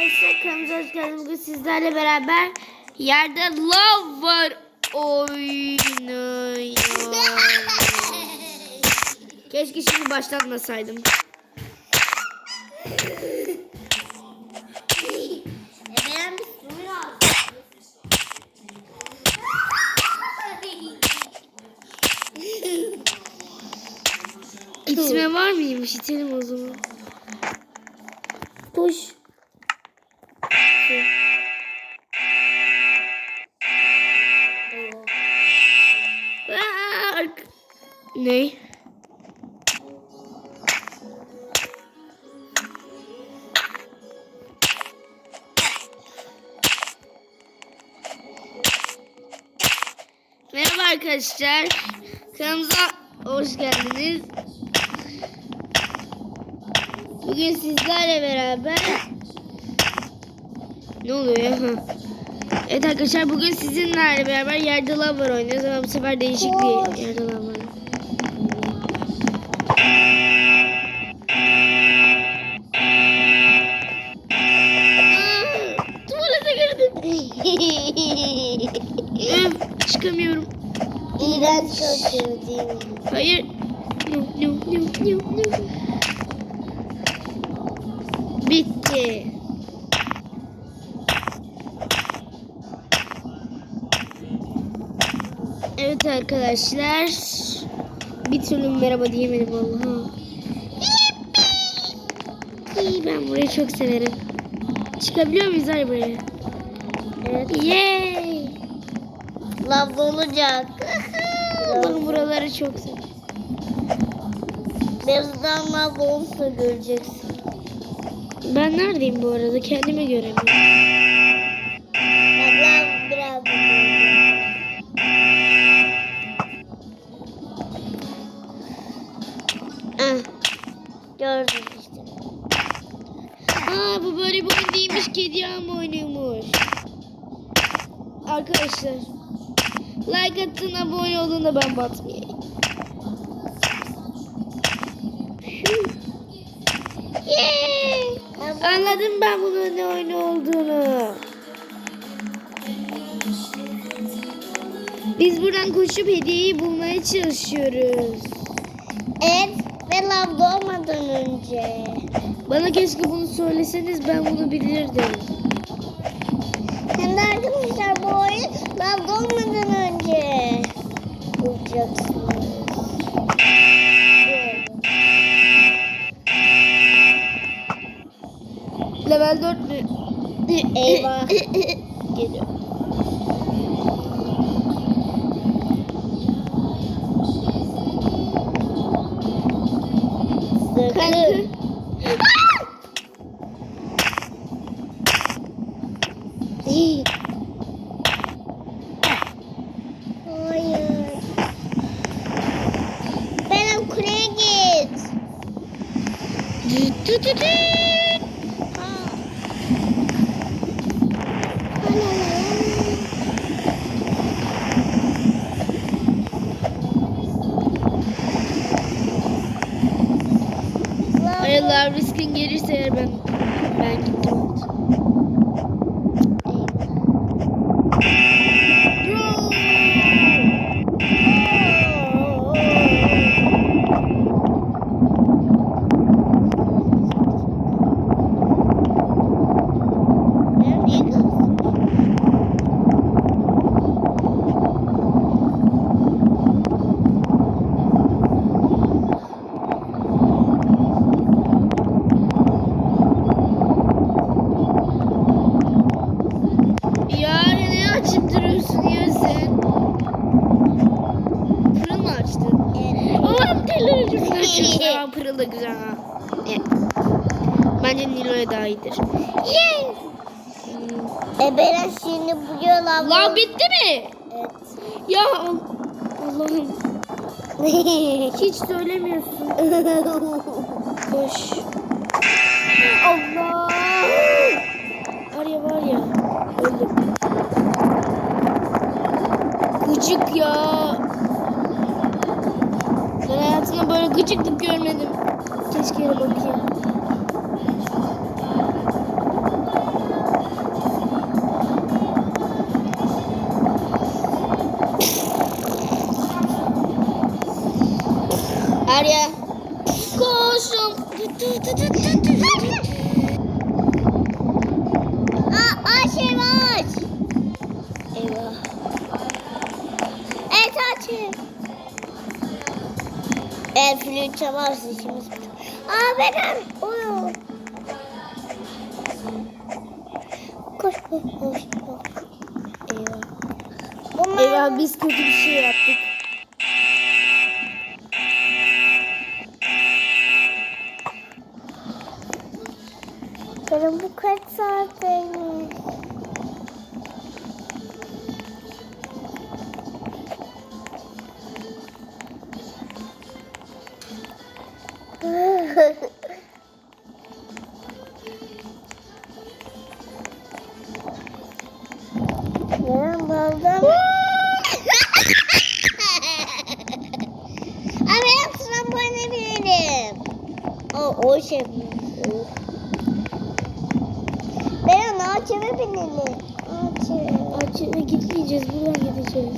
arkadaşlar kanalımıza hoş geldiniz. Bugün sizlerle beraber yerde lav var oynuyor. Keşke şimdi başlatmasaydım. İçme var mıymış? İçelim o zaman. Koş. Arkadaşlar. Kanalımıza hoş geldiniz. Bugün sizlerle beraber ne oluyor ya? Evet arkadaşlar bugün sizinle beraber yerde lav var oynuyoruz ama bu sefer değişik bir yerde lav Evet arkadaşlar. Bir türlü merhaba diyemedim vallahi. İyi ben burayı çok severim. Çıkabiliyor muyuz ay buraya? Evet. Yay! Lav olacak. Ben buraları çok seviyorum. Birazdan lav olsa göreceksin. Ben neredeyim bu arada? Kendimi göremiyorum. Arkadaşlar. Like atın abone olun da ben batmayayım. Yay! Anladım ben bunun ne oyunu olduğunu. Biz buradan koşup hediyeyi bulmaya çalışıyoruz. Evet ve lav doğmadan önce. Bana keşke bunu söyleseniz ben bunu bilirdim. De arkadaşlar bu oyun lav doğmadan önce bulacaksınız. Level 4 mü? Eyvah. Geliyor. Fırın mı açtın? Allah'ım delireceğim. Fırın açıyorsun ama pırıl da güzel ha. Evet. Bence Nilo'ya daha iyidir. Yes. Hmm. E ben şimdi lan. Lan bitti mi? Evet. Ya Allah'ım hiç söylemiyorsun. Koş. Allah. Var ya var ya. Öldüm. gıcık ya. Ben hayatımda böyle gıcıklık görmedim. Keşke yere bakayım. Arya. Koşun. Flüt çalarsa işimiz. Aa Beren. Uyu. Koş koş koş. koş. Eyvah. Eyvah biz kötü bir şey yaptık. Beren baldan. Abi ben tramboline binerim. O, o şey. o. Beren ağaçlara binelim. Ağaçlara. Açığa gitmeyeceğiz. Buradan gideceğiz.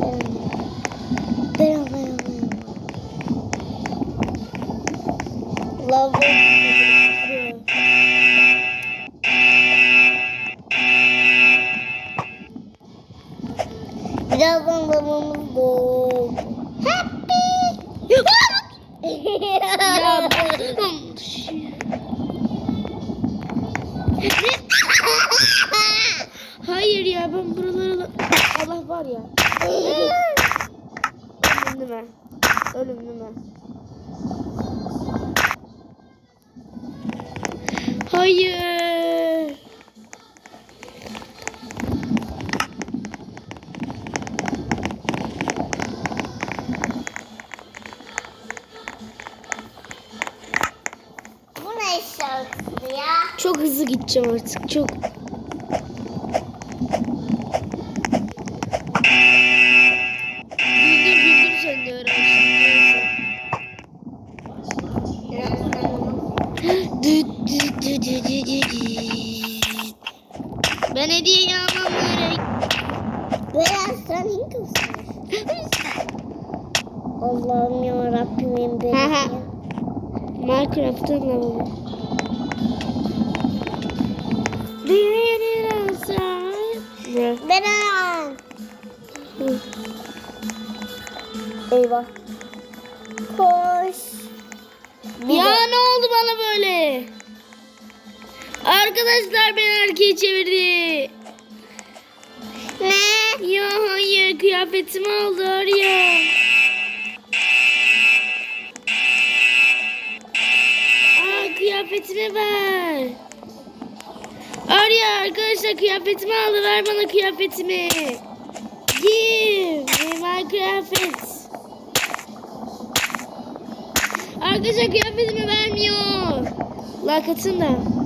Beren, Lavabo. Birazdan babamız doğum. Happy. Ya Hayır ya ben buralara... Allah var ya. Ölüm değil mi? Ölüm Hayır. Bu ne şarkısı ya? Çok hızlı gideceğim artık. Çok. Ben hediye almam gerek. Beyaz sen? Allah'ım ya Rabbimin benim Hı hı. ya. Minecraft'tan alalım. Beren. Hı. Eyvah. Koş. Ya ne oldu bana böyle? Arkadaşlar beni erkeğe çevirdi. Ne? Ya hayır kıyafetimi aldı Arya. Aa kıyafetimi ver. Arya arkadaşlar kıyafetimi aldı ver bana kıyafetimi. Give me my kıyafet. Arkadaşlar kıyafetimi vermiyor. Like atın da.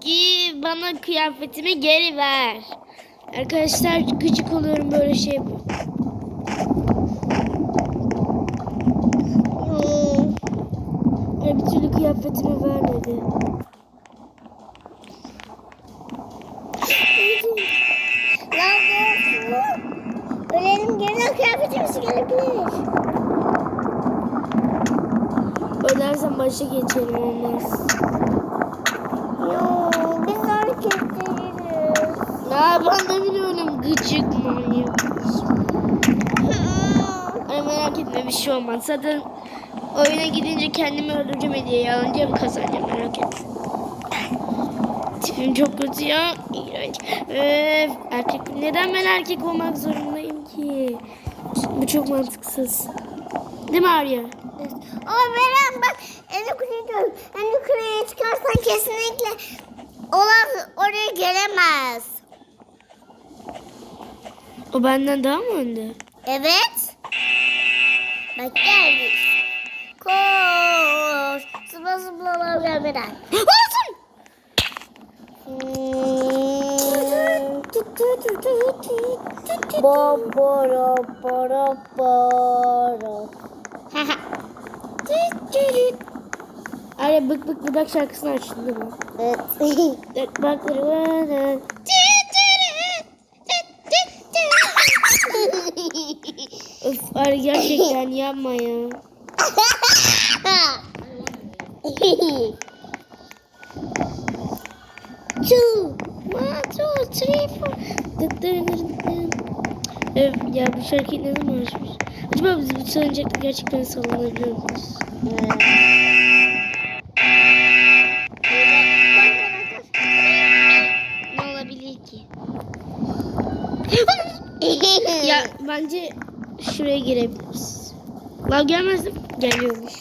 Giy bana kıyafetimi geri ver. Arkadaşlar gıcık oluyorum böyle şey bu. Ya bir türlü kıyafetimi vermedi. Ölelim gelen kıyafetimiz gelebilir. Ölersen başa geçelim olmaz. Ya ben de biliyorum gıcık manyak. Ay merak etme bir şey olmaz. Zaten oyuna gidince kendimi öldüreceğim hediyeyi alınca kazanacağım merak etme. Tipim çok kötü ya. Erkek, neden ben erkek olmak zorundayım ki? Bu çok mantıksız. Değil mi Arya? Ama Beren bak en yukarıya. En yukarıya çıkarsan kesinlikle olan oraya gelemez. O benden daha mı önde? Evet. Bak geldik. Koş. Zıpla zıpla gelmeden. Olsun. Bo boro boro. Arya bık bık bıdak şarkısını açtın değil mi? Evet. Dört bakları bana. Arya gerçekten yapma ya. Two, one, two, three, four. Öf ya bu şarkıyı ne zaman açmış? Acaba biz bu salıncakta gerçekten sallanabiliyor muyuz? Ne olabilir ki? Ya bence şuraya girebiliriz. Lav gelmez mi? Geliyormuş.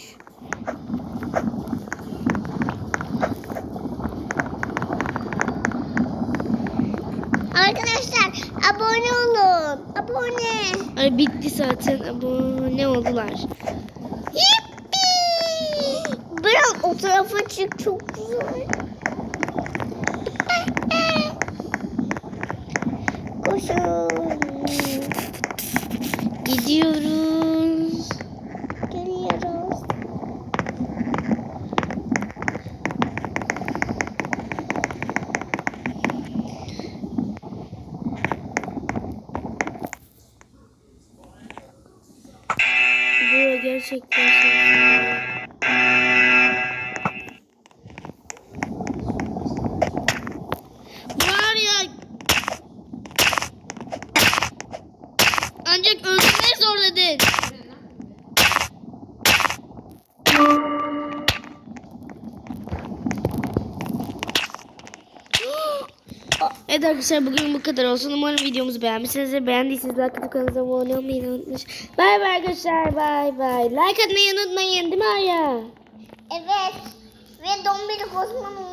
Arkadaşlar abone olun. Abone. Ay bitti zaten abone oldular. Yippi. Biraz o tarafa çık çok güzel. Koşun. Gidiyoruz. Zorladın. Evet arkadaşlar bugün bu kadar olsun. Umarım videomuzu beğenmişsinizdir. Beğendiyseniz like atıp kanalımıza abone olmayı unutmayın. Bay bay arkadaşlar. Bay bay. Like atmayı unutmayın değil mi Arya? Evet. Ve dombili unutmayın.